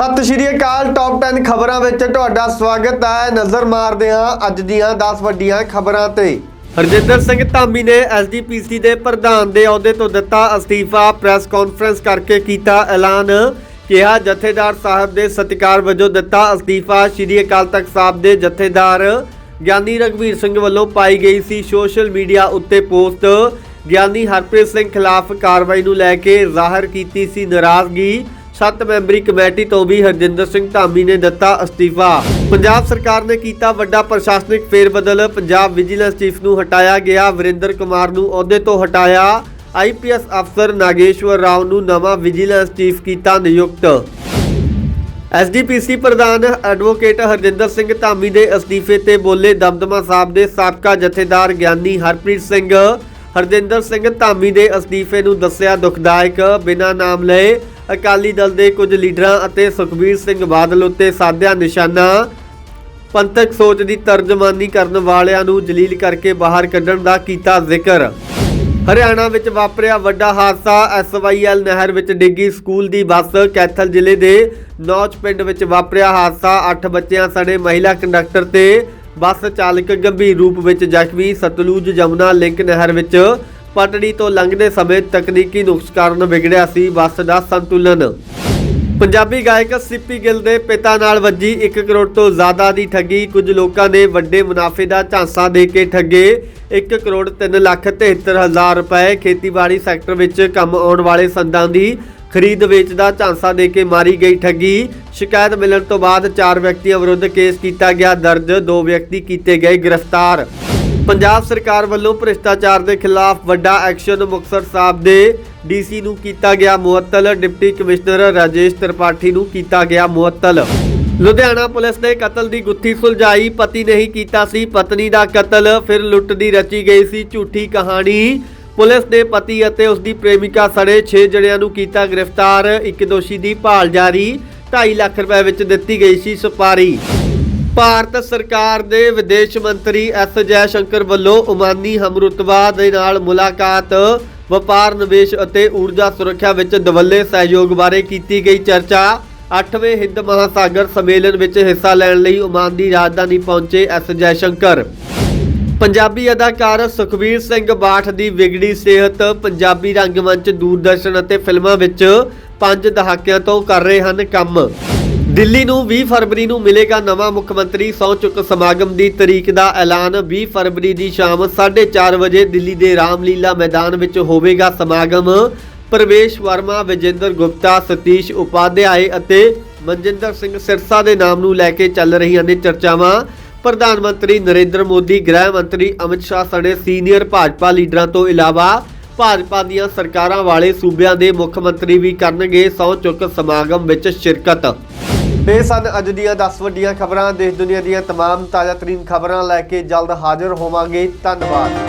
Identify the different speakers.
Speaker 1: ਸਤਿ ਸ਼੍ਰੀ ਅਕਾਲ ਟੌਪ 10 ਖਬਰਾਂ ਵਿੱਚ ਤੁਹਾਡਾ ਸਵਾਗਤ ਹੈ। ਨਜ਼ਰ ਮਾਰਦੇ ਹਾਂ ਅੱਜ ਦੀਆਂ 10 ਵੱਡੀਆਂ ਖਬਰਾਂ ਤੇ। ਹਰਜਿੰਦਰ ਸਿੰਘ ਧਾਮੀ ਨੇ ਐਸਡੀਪੀਸੀ ਦੇ ਪ੍ਰਧਾਨ ਦੇ ਅਹੁਦੇ ਤੋਂ ਦਿੱਤਾ ਅਸਤੀਫਾ। ਪ੍ਰੈਸ ਕਾਨਫਰੰਸ ਕਰਕੇ ਕੀਤਾ ਐਲਾਨ। ਕਿਹਾ ਜਥੇਦਾਰ ਸਾਹਿਬ ਦੇ ਸਤਿਕਾਰ ਵਜੋਂ ਦਿੱਤਾ ਅਸਤੀਫਾ। ਸ਼੍ਰੀ ਅਕਾਲ ਤਖਤ ਸਾਹਿਬ ਦੇ ਜਥੇਦਾਰ ਗਿਆਨੀ ਰਗਵੀਰ ਸਿੰਘ ਵੱਲੋਂ ਪਾਈ ਗਈ ਸੀ ਸੋਸ਼ਲ ਮੀਡੀਆ ਉੱਤੇ ਪੋਸਟ। ਗਿਆਨੀ ਹਰਪ੍ਰੀਤ ਸਿੰਘ ਖਿਲਾਫ ਕਾਰਵਾਈ ਨੂੰ ਲੈ ਕੇ ਜ਼ਾਹਰ ਕੀਤੀ ਸੀ ਨਾਰਾਜ਼ਗੀ। ਸੱਤ ਮੈਂਬਰੀ ਕਮੇਟੀ ਤੋਂ ਵੀ ਹਰਜਿੰਦਰ ਸਿੰਘ ਧਾਮੀ ਨੇ ਦਿੱਤਾ ਅਸਤੀਫਾ। ਪੰਜਾਬ ਸਰਕਾਰ ਨੇ ਕੀਤਾ ਵੱਡਾ ਪ੍ਰਸ਼ਾਸਨਿਕ ਫੇਰਬਦਲ। ਪੰਜਾਬ ਵਿਜੀਲੈਂਸ ਚੀਫ ਨੂੰ ਹਟਾਇਆ ਗਿਆ। ਵਰਿੰਦਰ ਕੁਮਾਰ ਨੂੰ ਅਹੁਦੇ ਤੋਂ ਹਟਾਇਆ। ਆਈਪੀਐਸ ਅਫਸਰ ਨਾਗੇਸ਼ਵਰ ਰਾਓ ਨੂੰ ਨਵਾਂ ਵਿਜੀਲੈਂਸ ਚੀਫ ਕੀਤਾ ਨਿਯੁਕਤ। ਐਸਡੀਪੀਸੀ ਪ੍ਰਧਾਨ ਐਡਵੋਕੇਟ ਹਰਜਿੰਦਰ ਸਿੰਘ ਧਾਮੀ ਦੇ ਅਸਤੀਫੇ ਤੇ ਬੋਲੇ ਦਮਦਮਾ ਸਾਹਿਬ ਦੇ ਸਾਬਕਾ ਜਥੇਦਾਰ ਗਿਆਨੀ ਹਰਪ੍ਰੀਤ ਸਿੰਘ। ਹਰਜਿੰਦਰ ਸਿੰਘ ਧਾਮੀ ਦੇ ਅਸਤੀਫੇ ਨੂੰ ਦੱਸਿਆ ਦੁਖਦਾਇਕ। ਬਿਨਾਂ ਨਾਮ ਲਏ ਅਕਾਲੀ ਦਲ ਦੇ ਕੁਝ ਲੀਡਰਾਂ ਅਤੇ ਸੁਖਬੀਰ ਸਿੰਘ ਬਾਦਲ ਉੱਤੇ ਸਾਧਿਆ ਨਿਸ਼ਾਨਾ। ਪੰਥਕ ਸੋਚ ਦੀ ਤਰਜਮਾਨੀ ਕਰਨ ਵਾਲਿਆਂ ਨੂੰ ਜਲੀਲ ਕਰਕੇ ਬਾਹਰ ਕੱਢਣ ਦਾ ਕੀਤਾ ਜ਼ਿਕਰ। ਹਰਿਆਣਾ ਵਿੱਚ ਵਾਪਰਿਆ ਵੱਡਾ ਹਾਦਸਾ ਐਸਵਾਈਐਲ ਨਹਿਰ ਵਿੱਚ ਡਿੱਗੀ ਸਕੂਲ ਦੀ ਬੱਸ। ਕੈਥਲ ਜ਼ਿਲ੍ਹੇ ਦੇ ਨੌਚ ਪਿੰਡ ਵਿੱਚ ਵਾਪਰਿਆ ਹਾਦਸਾ। 8 ਬੱਚਿਆਂ ਸਣੇ ਮਹਿਲਾ ਕੰਡਕਟਰ ਤੇ ਬੱਸ ਚਾਲਕ ਗੰਭੀਰ ਰੂਪ ਵਿੱਚ ਜ਼ਖਮੀ। ਸਤਲੁਜ ਜਮਨਾ ਲਿੰਕ ਨਹਿਰ ਵਿੱਚ ਪਟੜੀ ਤੋਂ ਲੰਘਦੇ ਸਮੇਂ ਤਕਨੀਕੀ ਨੁਕਸ ਕਾਰਨ ਵਿਗੜਿਆ ਸੀ ਬੱਸ ਦਾ ਸੰਤੁਲਨ। ਪੰਜਾਬੀ ਗਾਇਕ ਸਿੱਪੀ ਗਿੱਲ ਦੇ ਪਿਤਾ ਨਾਲ ਵੱਜੀ 1 ਕਰੋੜ ਤੋਂ ਜ਼ਿਆਦਾ ਦੀ ਠੱਗੀ। ਕੁਝ ਲੋਕਾਂ ਨੇ ਵੱਡੇ ਮੁਨਾਫੇ ਦਾ ਝਾਂਸਾ ਦੇ ਕੇ ਠੱਗੇ। 1 ਕਰੋੜ 3 ਲੱਖ 73 ਹਜ਼ਾਰ ਰੁਪਏ ਖੇਤੀਬਾੜੀ ਸੈਕਟਰ ਵਿੱਚ ਕੰਮ ਆਉਣ ਵਾਲੇ ਸੰਦਾਂ ਦੀ ਖਰੀਦ ਵੇਚ ਦਾ ਝਾਂਸਾ ਦੇ ਕੇ ਮਾਰੀ ਗਈ ਠੱਗੀ। ਸ਼ਿਕਾਇਤ ਮਿਲਣ ਤੋਂ ਬਾਅਦ ਚਾਰ ਵਿਅਕਤੀਆਂ ਵਿਰੁੱਧ ਕੇਸ ਕੀਤਾ ਗਿਆ। ਦਰਜ ਦੋ ਵਿਅਕਤੀ ਕੀਤੇ ਗਏ ਗ੍ਰਿਫਤਾਰ। ਪੰਜਾਬ ਸਰਕਾਰ ਵੱਲੋਂ ਭ੍ਰਿਸ਼ਟਾਚਾਰ ਦੇ ਖਿਲਾਫ ਵੱਡਾ ਐਕਸ਼ਨ ਮੁਕਤਸਰ ਸਾਹਿਬ ਦੇ ਡੀਸੀ ਨੂੰ ਕੀਤਾ ਗਿਆ ਮੁਅੱਤਲ, ਡਿਪਟੀ ਕਮਿਸ਼ਨਰ ਰਾਜੇਸ਼ ਤ੍ਰਿਪਾਠੀ ਨੂੰ ਕੀਤਾ ਗਿਆ ਮੁਅੱਤਲ। ਲੁਧਿਆਣਾ ਪੁਲਿਸ ਨੇ ਕਤਲ ਦੀ ਗੁੱਥੀ ਸੁਲਝਾਈ, ਪਤੀ ਨੇ ਹੀ ਕੀਤਾ ਸੀ, ਪਤਨੀ ਦਾ ਕਤਲ, ਫਿਰ ਲੁੱਟ ਦੀ ਰਚੀ ਗਈ ਸੀ ਝੂਠੀ ਕਹਾਣੀ। ਪੁਲਿਸ ਨੇ ਪਤੀ ਅਤੇ ਉਸ ਦੀ ਪ੍ਰੇਮਿਕਾ ਸੜੇ 6 ਜਣਿਆਂ ਨੂੰ ਕੀਤਾ ਗ੍ਰਿਫਤਾਰ, ਇੱਕ ਦੋਸ਼ੀ ਦੀ ਭਾਲ ਜਾਰੀ 2.5 ਲੱਖ ਰੁਪਏ ਵਿੱਚ ਦਿੱਤੀ ਗਈ ਸੀ ਸੁਪਾਰੀ। ਭਾਰਤ ਸਰਕਾਰ ਦੇ ਵਿਦੇਸ਼ ਮੰਤਰੀ ਐਸ ਜੈ ਸ਼ੰਕਰ ਵੱਲੋਂ ਓਮਾਨੀ ਹਮਰੁਤਬਾ ਦੇ ਨਾਲ ਮੁਲਾਕਾਤ, ਵਪਾਰ ਨਿਵੇਸ਼ ਅਤੇ ਊਰਜਾ ਸੁਰੱਖਿਆ ਵਿੱਚ ਦਵੱਲੇ ਸਹਿਯੋਗ ਬਾਰੇ ਕੀਤੀ ਗਈ ਚਰਚਾ। 8ਵੇਂ ਹਿੰਦ ਮਹਾਸਾਗਰ ਸੰਮੇਲਨ ਵਿੱਚ ਹਿੱਸਾ ਲੈਣ ਲਈ ਓਮਾਨ ਦੀ ਰਾਜਧਾਨੀ ਪਹੁੰਚੇ ਐਸ ਜੈ ਸ਼ੰਕਰ ਪੰਜਾਬੀ ਅਦਾਕਾਰ ਸੁਖਬੀਰ ਸਿੰਘ ਬਾਠ ਦੀ ਵਿਗੜੀ ਸਿਹਤ, ਪੰਜਾਬੀ ਰੰਗਮੰਚ ਦੂਰਦਰਸ਼ਨ ਅਤੇ ਫਿਲਮਾਂ ਵਿੱਚ 5 ਦਹਾਕਿਆਂ ਤੋਂ ਕਰ ਰਹੇ ਹਨ ਕੰਮ। ਦਿੱਲੀ ਨੂੰ 20 ਫਰਵਰੀ ਨੂੰ ਮਿਲੇਗਾ ਨਵਾਂ ਮੁੱਖ ਮੰਤਰੀ। ਸਹੁੰ ਚੁੱਕ ਸਮਾਗਮ ਦੀ ਤਰੀਕ ਦਾ ਐਲਾਨ 20 ਫਰਵਰੀ ਦੀ ਸ਼ਾਮ 4:30 ਵਜੇ ਦਿੱਲੀ ਦੇ ਰਾਮਲੀਲਾ ਮੈਦਾਨ ਵਿੱਚ ਹੋਵੇਗਾ ਸਮਾਗਮ। ਪ੍ਰਵੇਸ਼ ਵਰਮਾ, ਵਿਜੇਂਦਰ ਗੁਪਤਾ, ਸਤੀਸ਼ ਉਪਾਧਿਆਏ ਅਤੇ ਮਨਜਿੰਦਰ ਸਿੰਘ ਸਿਰਸਾ ਦੇ ਨਾਮ ਨੂੰ ਲੈ ਕੇ ਚੱਲ ਰਹੀਆਂ ਨੇ ਚਰਚਾਵਾਂ। ਪ੍ਰਧਾਨ ਮੰਤਰੀ ਨਰਿੰਦਰ ਮੋਦੀ, ਗ੍ਰਹਿ ਮੰਤਰੀ ਅਮਿਤ ਸ਼ਾਹ ਸਣੇ ਸੀਨੀਅਰ ਭਾਜਪਾ ਲੀਡਰਾਂ ਤੋਂ ਇਲਾਵਾ ਭਾਜਪਾ ਦੀਆਂ ਸਰਕਾਰਾਂ ਵਾਲੇ ਸੂਬਿਆਂ ਦੇ ਮੁੱਖ ਮੰਤਰੀ ਵੀ ਕਰਨਗੇ ਸਹੁੰ ਚੁੱਕ ਸਮਾਗਮ ਵਿੱਚ ਸ਼ਿਰਕਤ। ਇਹ ਸਨ ਅੱਜ ਦੀਆਂ 10 ਵੱਡੀਆਂ ਖਬਰਾਂ ਦੇਸ਼ ਦੁਨੀਆ ਦੀਆਂ तमाम ਤਾਜ਼ਾ ਤਰੀਨ ਖਬਰਾਂ ਲੈ ਕੇ ਜਲਦ ਹਾਜ਼ਰ ਹੋਵਾਂਗੇ ਧੰਨਵਾਦ